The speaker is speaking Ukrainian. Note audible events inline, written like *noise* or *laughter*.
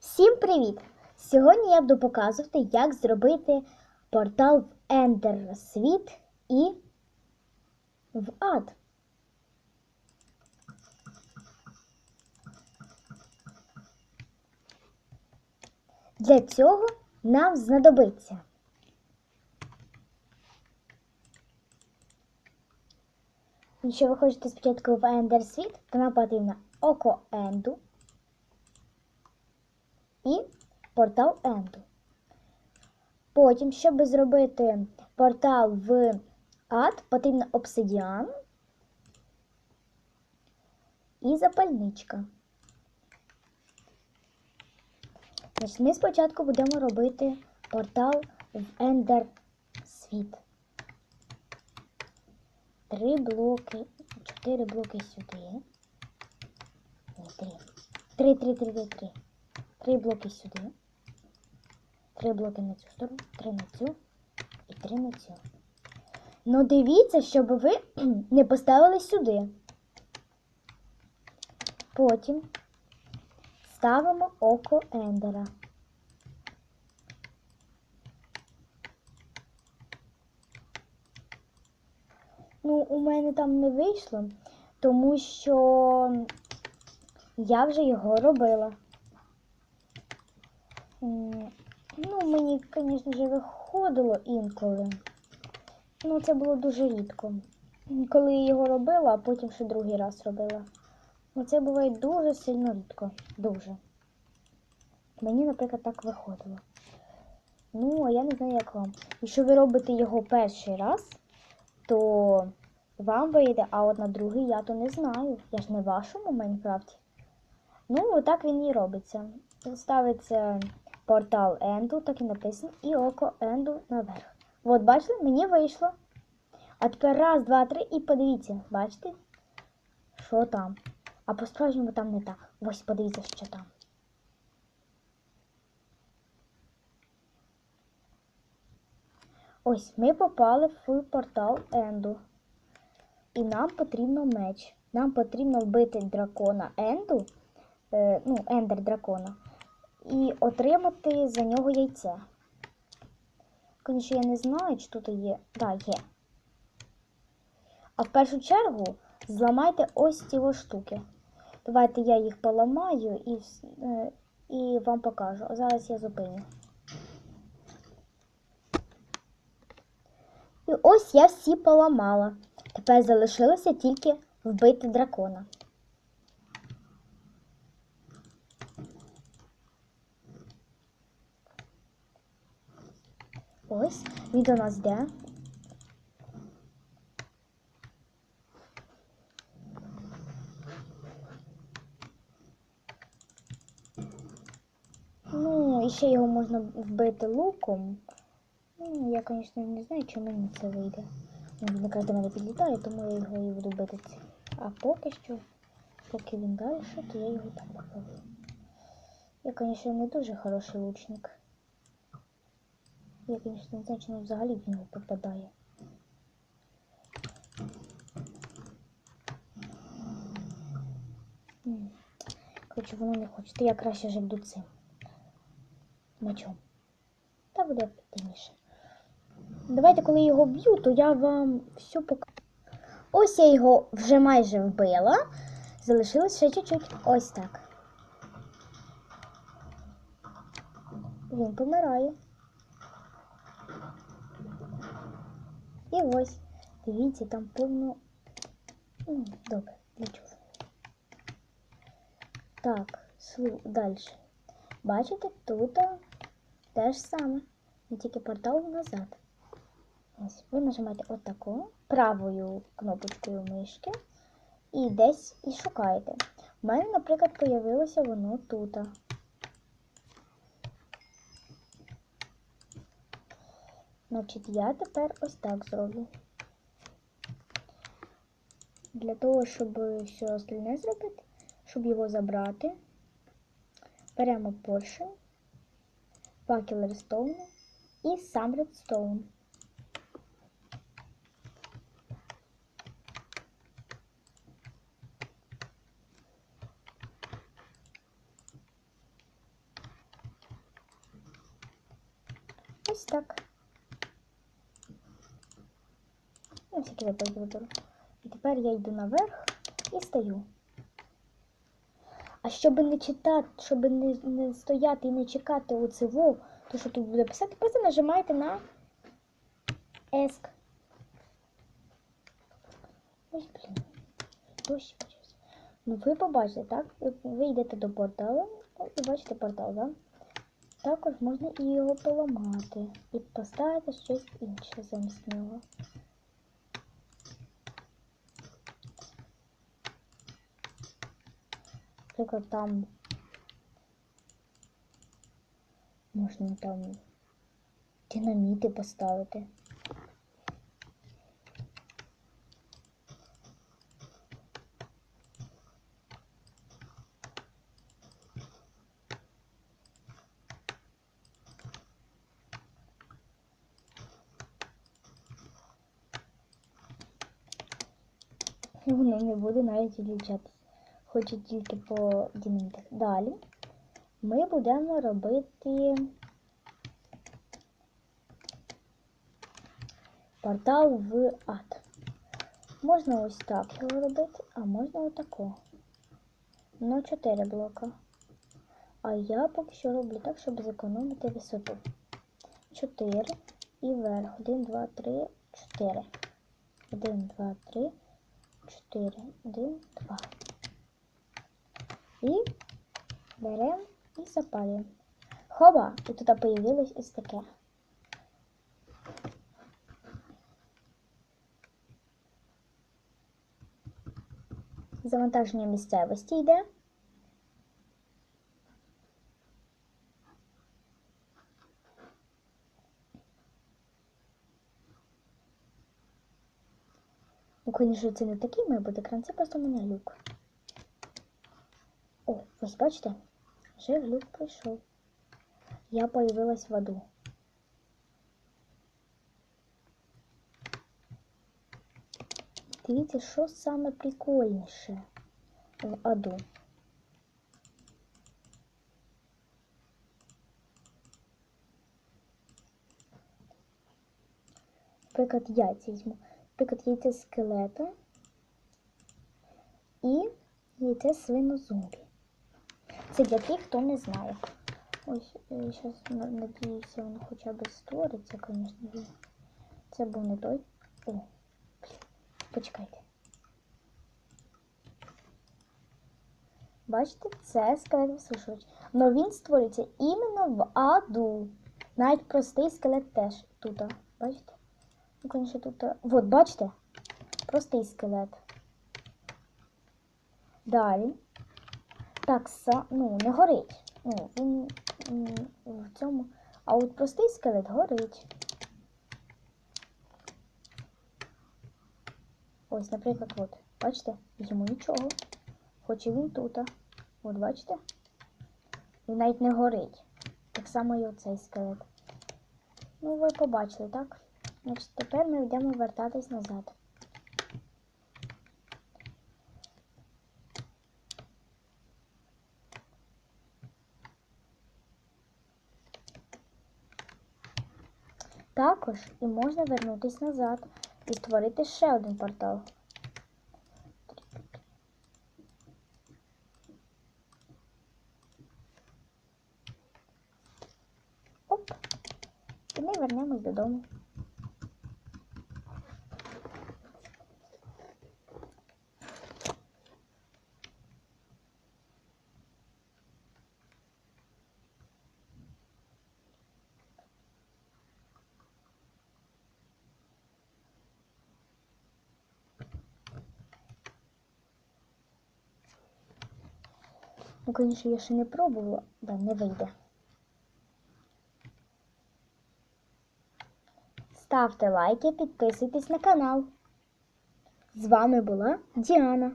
Всім привіт! Сьогодні я буду показувати, як зробити портал в Ендер світ і в ад. Для цього нам знадобиться Якщо ви хочете спочатку в Ендер світ, то нам потрібно око Енду і портал Енду. Потім, щоб зробити портал в ад, потрібно обсидіан і запальничка. Значить, ми спочатку будемо робити портал в Ендер світ. Три блоки, чотири блоки сюди. Ні, три. Три, три, три, три, три. Три блоки сюди. Три блоки на цю сторону, три на цю і три на цю. Ну дивіться, щоб ви *clears throat* не поставили сюди. Потім ставимо око Ендера. Ну, у мене там не вийшло, тому що я вже його робила. Ну, мені, звісно виходило інколи. Ну, це було дуже рідко. Коли я його робила, а потім ще другий раз робила. Ну, це буває дуже сильно рідко. Дуже. Мені, наприклад, так виходило. Ну, а я не знаю, як вам. Якщо ви робите його перший раз, то вам вийде, а от на другий я то не знаю. Я ж не в вашому Майнкрафті. Ну, отак він і робиться. Ставиться портал Енду, так і написано, і око Енду наверх. От, бачите, мені вийшло. А тепер раз, два, три і подивіться, бачите, що там. А по-справжньому там не так. Ось подивіться, що там. Ось ми попали в портал Енду. І нам потрібно меч. Нам потрібно вбити дракона Енду, е, ну, ендер дракона, і отримати за нього яйце. Звісно, я не знаю, чи тут є. Так, є. А в першу чергу зламайте ось ці штуки. Давайте я їх поламаю і, е, і вам покажу. Зараз я зупиню. І ось я всі поламала. Тепер залишилося тільки вбити дракона. Ось він до нас йде. Ну, і ще його можна вбити луком. Ну, я, звісно, не знаю, чи мені це вийде. Він якраз до мене підлітає, тому я його і буду бити. А поки що, поки він далі, то я його так роблю. Я, звісно, не дуже хороший лучник. Я, звісно, не знаю, він взагалі в нього попадає. Коротше, воно не хоче. Я краще вже цим. Мечом. Так буде ефективніше. Давайте, коли його б'ю, то я вам все покажу. Ось я його вже майже вбила. Залишилось ще чуть-чуть. Ось так. Він помирає. І ось. Дивіться, там повно. Добре, нічого. Так, далі. Бачите, тут те ж саме. Не тільки портал назад. Ось, ви нажимаєте отаку правою кнопочкою мишки і десь і шукаєте. У мене, наприклад, появилося воно тут. Значить, я тепер ось так зроблю. Для того, щоб все остальне зробити, щоб його забрати, беремо поршень, факел редстоуну і сам редстоун. Ось так. Випадок виберу. І тепер я йду наверх і стою. А щоб не читати, щоб не, не стояти і не чекати у циву, то що тут буде писати, просто нажимаєте на еск. Ой, блін. Дощ почався. Ну ви побачите, так? Ви- йдете до порталу і бачите портал, так? Також можна і його поламати і поставити щось інше замість нього. Наприклад, там можна там динаміти поставити. Воно не буде навіть відлічатися. Хочу тільки по динамітах. Далі ми будемо робити портал в ад. Можна ось так його робити, а можна отако. Ну, 4 блока. А я поки що роблю так, щоб зекономити висоту. 4 і вверх. 1, 2, 3, 4. 1, 2, 3, 4, 1, 2. І беремо і запалюємо. Хоба! І тут появилось ось таке. Завантаження місцевості йде. Ну, звісно, це не такий має бути екран, це просто у мене люк. Ось бачите? Вже глюк прийшов. Я появилась в аду. Дивіться, що саме прикольніше в аду. Наприклад, яйця візьму. Наприклад, яйце скелета і яйце свинозомбі. Це для тих, хто не знає. Ось, зараз надіюся, воно хоча б створиться, звісно. Це був не той. О. Почекайте. Бачите, це скелет висушувач. Но він створюється іменно в аду. Навіть простий скелет теж тут. Бачите? Ну, звісно, тут. Вот, бачите? Простий скелет. Далі. Так, са... ну, не горить. Ну, він в цьому. А от простий скелет горить. Ось, наприклад, от. Бачите? Йому нічого. Хоч і він тут. От, бачите? Він навіть не горить. Так само і оцей скелет. Ну, ви побачили, так? Значить, тепер ми йдемо вертатись назад. Також і можна вернутися назад і створити ще один портал. Оп. І ми вернемось додому. Ну, звісно, я ще не пробувала, да, не вийде. Ставте лайки, підписуйтесь на канал. З вами була Діана.